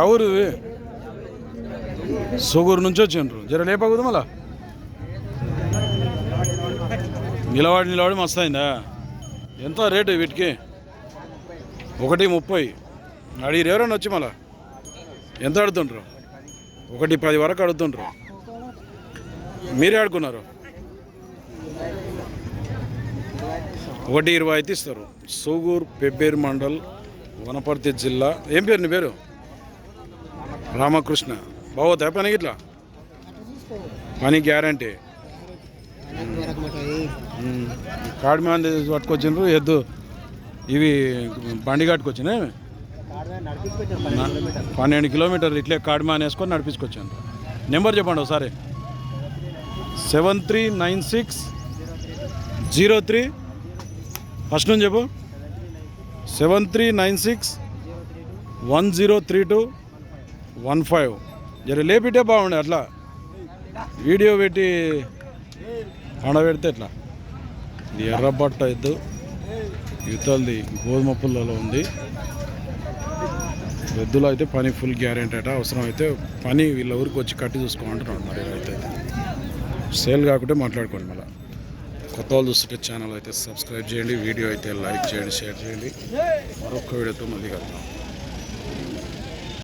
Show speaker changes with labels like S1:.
S1: ఎవరు? ఇది నుంచి వచ్చిండ్రు. జర లేపకూడదు మళ్ళా? నిలబడి నిలబడి మస్తు అయిందా? ఎంత రేటు వీటికి? ఒకటి ముప్పై. అడిగిరు ఎవరైనా వచ్చి మళ్ళా? ఎంత అడుగుతుండ్రు? ఒకటి పది వరకు అడుగుతుండ్రు. మీరే ఆడుకున్నారు ఒకటి ఇరవై అయితే ఇస్తారు. సూగూర్ పెబ్బేరు మండల్ వనపర్తి జిల్లా. ఏం పేరు నీ పేరు? రామకృష్ణ. బాగోతా పని ఇట్లా పని గ్యారంటీ. కాడి మంది పట్టుకొచ్చిండ్రు ఎద్దు. ఇవి బండి కట్టుకొచ్చినా పన్నెండు కిలోమీటర్లు ఇట్లే కాడిమాన్ వేసుకొని నడిపించుకొచ్చాను నెంబర్ చెప్పండి ఒకసారి. Seven three nine six zero three. First నుంచి చెప్పు. Seven three nine six one zero three two one five. జర లేపిటే బాగుండే అట్లా. వీడియో పెట్టి పెడితే ఎట్లా? ఇది ఎర్రబట్ట ఎద్దు. ఇతలది గోధుమ పుల్లలో ఉంది. ఎద్దులో అయితే పని ఫుల్ గ్యారెంటీ అట. అవసరం అయితే పని వీళ్ళ ఊరికి వచ్చి కట్టి చూసుకోమంటున్నాడు మరి అయితే. సేల్ కాకుంటే మాట్లాడుకోండి మళ్ళీ. కొత్త వాళ్ళు చూస్తుంటే ఛానల్ అయితే సబ్స్క్రైబ్ చేయండి వీడియో అయితే లైక్ చేయండి షేర్ చేయండి. మరొక వీడియోతో మళ్ళీ కలుద్దాం.